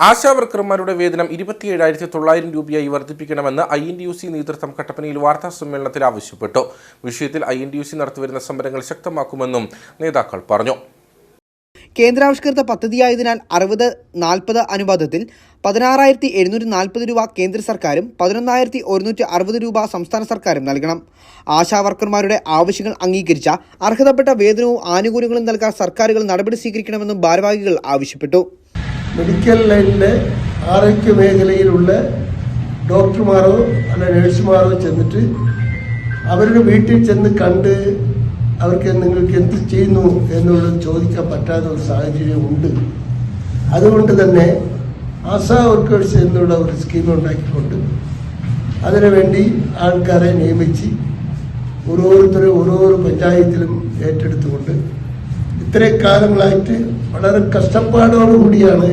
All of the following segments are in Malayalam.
ആശാ വർക്കർമാരുടെ വേതനം ഇരുപത്തിയേഴായിരത്തി തൊള്ളായിരം രൂപയായി വർദ്ധിപ്പിക്കണമെന്ന് I N D U C നേതൃത്വം കട്ടപ്പനയിൽ വാർത്താ സമ്മേളനത്തിൽ ആവശ്യപ്പെട്ടു. വിഷയത്തിൽ I N D U C നടത്തിവരുന്ന സമരങ്ങൾ ശക്തമാക്കുമെന്നും നേതാക്കൾ പറഞ്ഞു. കേന്ദ്രാവിഷ്കൃത പദ്ധതിയായതിനാൽ അറുപത് നാൽപ്പത് അനുപാതത്തിൽ പതിനാറായിരത്തി എഴുന്നൂറ്റി നാൽപ്പത് രൂപ കേന്ദ്ര സർക്കാരും പതിനൊന്നായിരത്തി ഒരുന്നൂറ്റി അറുപത് രൂപ സംസ്ഥാന സർക്കാരും നൽകണം. ആശാവർക്കർമാരുടെ ആവശ്യങ്ങൾ അംഗീകരിച്ച അർഹതപ്പെട്ട വേതനവും ആനുകൂല്യങ്ങളും നൽകാൻ സർക്കാരുകൾ നടപടി സ്വീകരിക്കണമെന്നും ഭാരവാഹികൾ ആവശ്യപ്പെട്ടു. മെഡിക്കൽ ലൈനിലെ ആരോഗ്യ മേഖലയിലുള്ള ഡോക്ടർമാരോ അല്ല നഴ്സുമാരോ ചെന്നിട്ട് അവരുടെ വീട്ടിൽ ചെന്ന് കണ്ട് അവർക്ക് നിങ്ങൾക്ക് എന്ത് ചെയ്യുന്നു എന്നുള്ളത് ചോദിക്കാൻ പറ്റാത്ത ഒരു സാഹചര്യം ഉണ്ട്. അതുകൊണ്ട് തന്നെ ആശാ വർക്കേഴ്സ് എന്നുള്ള ഒരു സ്കീം ഉണ്ടാക്കിക്കൊണ്ട് അതിനുവേണ്ടി ആൾക്കാരെ നിയമിച്ച് ഓരോരുത്തരും ഓരോരോ പഞ്ചായത്തിലും ഏറ്റെടുത്തുകൊണ്ട് ഇത്രയും കാലങ്ങളായിട്ട് വളരെ കഷ്ടപ്പാടോടുകൂടിയാണ്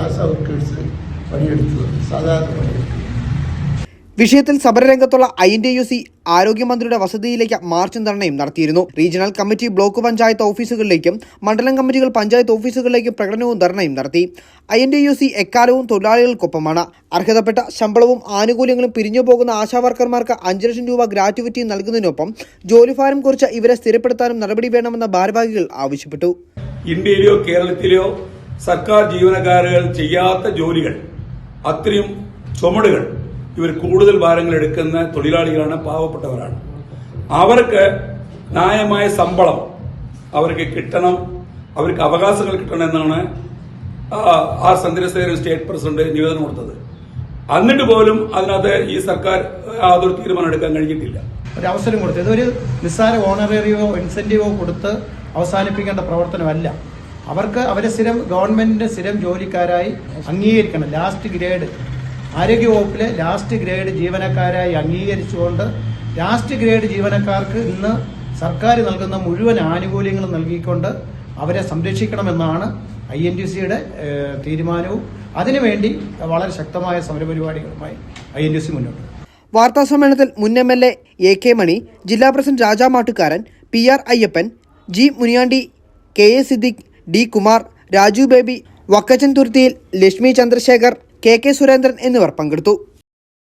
ആശാ വർക്കേഴ്സ് പണിയെടുത്തത് സാധാരണ പണിയെടുത്തത്. വിഷയത്തിൽ സമരരംഗത്തുള്ള I N D U C ആരോഗ്യമന്ത്രിയുടെ വസതിയിലേക്ക് മാർച്ചും ധർണയും നടത്തിയിരുന്നു. റീജിയണൽ കമ്മിറ്റി ബ്ലോക്ക് പഞ്ചായത്ത് ഓഫീസുകളിലേക്കും മണ്ഡലം കമ്മിറ്റികൾ പഞ്ചായത്ത് ഓഫീസുകളിലേക്കും പ്രകടനവും ധർണയും നടത്തി. I N D U C എക്കാലവും തൊഴിലാളികൾക്കൊപ്പമാണ്. അർഹതപ്പെട്ട ശമ്പളവും ആനുകൂല്യങ്ങളും പിരിഞ്ഞു പോകുന്ന ആശാവർക്കർമാർക്ക് അഞ്ച് ലക്ഷം രൂപ ഗ്രാറ്റുവിറ്റി നൽകുന്നതിനൊപ്പം ജോലിഭാരം കുറിച്ച് ഇവരെ സ്ഥിരപ്പെടുത്താനും നടപടി വേണമെന്ന ഭാരവാഹികൾ ആവശ്യപ്പെട്ടു. ഇന്ത്യയിലോ കേരളത്തിലോ സർക്കാർ ജീവനക്കാരുകൾ ചെയ്യാത്ത ജോലികൾ അത്രയും ചുമടുകൾ ഇവർ കൂടുതൽ ഭാരങ്ങൾ എടുക്കുന്ന തൊഴിലാളികളാണ് പാവപ്പെട്ടവരാണ്. അവർക്ക് ന്യായമായ ശമ്പളം അവർക്ക് കിട്ടണം. അവർക്ക് അവകാശങ്ങൾ കിട്ടണം എന്നാണ് ആർ ചന്ദ്രശേഖരൻ സ്റ്റേറ്റ് പ്രസിഡന്റ് നിവേദനം കൊടുത്തത്. എന്നിട്ട് പോലും അതിനകത്ത് ഈ സർക്കാർ അതൊരു തീരുമാനം എടുക്കാൻ കഴിഞ്ഞിട്ടില്ല. ഒരു അവസരം കൊടുത്തു. ഇതൊരു നിസ്സാര ഓണറേറിയോ ഇൻസെന്റീവോ കൊടുത്ത് അവസാനിപ്പിക്കേണ്ട പ്രവർത്തനമല്ല. അവർക്ക് അവരെ സ്ഥിരം ഗവൺമെന്റിന്റെ സ്ഥിരം ജോലിക്കാരായി അംഗീകരിക്കണം. Last grade. ആരോഗ്യവകുപ്പിലെ ലാസ്റ്റ് ഗ്രേഡ് ജീവനക്കാരായി അംഗീകരിച്ചുകൊണ്ട് ലാസ്റ്റ് ഗ്രേഡ് ജീവനക്കാർക്ക് ഇന്ന് സർക്കാർ നൽകുന്ന മുഴുവൻ ആനുകൂല്യങ്ങളും നൽകിക്കൊണ്ട് അവരെ സംരക്ഷിക്കണമെന്നാണ് ഐ എൻ ടി സിയുടെ തീരുമാനവും അതിനുവേണ്ടി വളരെ ശക്തമായ സമരപരിപാടികളുമായി ഐ എൻ ടി സി മുന്നോട്ട്. വാർത്താ സമ്മേളനത്തിൽ മുൻ M L A K Mani ജില്ലാ president Raja Mattukkaran P R Ayyappan G Muniyandi K A Siddique D Kumar Raju Baby Vakkachan Thuruthiyil Lakshmi Chandrasekhar K K Surendran എന്നിവർ പങ്കെടുത്തു